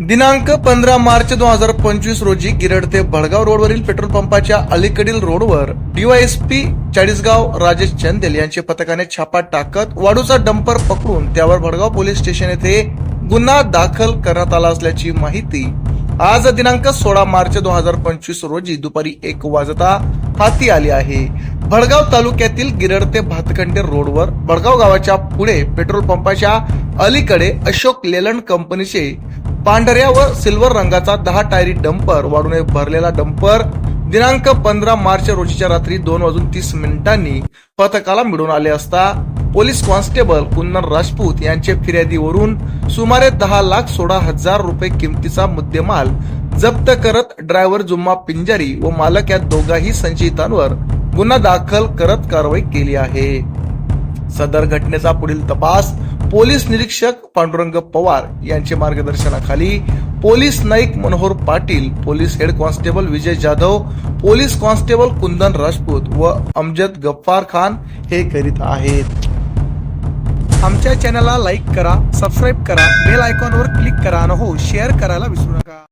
दिनांक पंधरा मार्च दोन हजार पंचवीस रोजी गिरड ते भडगाव रोडवरील पेट्रोल पंपाच्या अलीकडील रोडवर डीवायएसपी चाळीसगाव राजेश चंदेल यांच्या पथकाने छापा टाकत वाडूचा डंपर पकडून त्यावर भडगाव पोलीस स्टेशन येथे गुन्हा दाखल करण्यात आला असल्याची माहिती आज दिनांक सोळा मार्च दोन हजार पंचवीस रोजी दुपारी एक वाजता हाती आली आहे. भडगाव तालुक्यातील गिरड ते भातखंडे रोडवर भडगाव गावाच्या पुढे पेट्रोल पंपाच्या अलीकडे अशोक लेलंड कंपनीचे पांढऱ्या व सिल्वर रंगाचा दहा टायरी डंपर वाढून भरलेला डंपर. दिनांक पंधरा मार्च रोजीच्या रात्री दोन वाजून तीस मिनिटांनी पथकाला मिळून आले असता पोलीस कॉन्स्टेबल कुंदन राजपूत यांच्या फिर्यादीवरून सुमारे दहा लाख सोळा हजार रुपये किमतीचा मुद्देमाल जप्त करत ड्रायव्हर जुम्मा पिंजारी व मालक या दोघाही संशयितांवर गुन्हा दाखल करत कारवाई केली आहे. सदर घटनेचा पुढील तपास पोलीस निरीक्षक पांडुरंग पवार यांचे मार्गदर्शनाखाली police naik Manohar Patil police head constable Vijay Jadhav police constable Kundan Rajput व अमजद गफ्फार खान हे करीत आहेत. आमच्या चॅनलला लाईक करा सबस्क्राईब करा बेल आयकॉनवर क्लिक करा आणि हो शेअर करायला विसरू नका.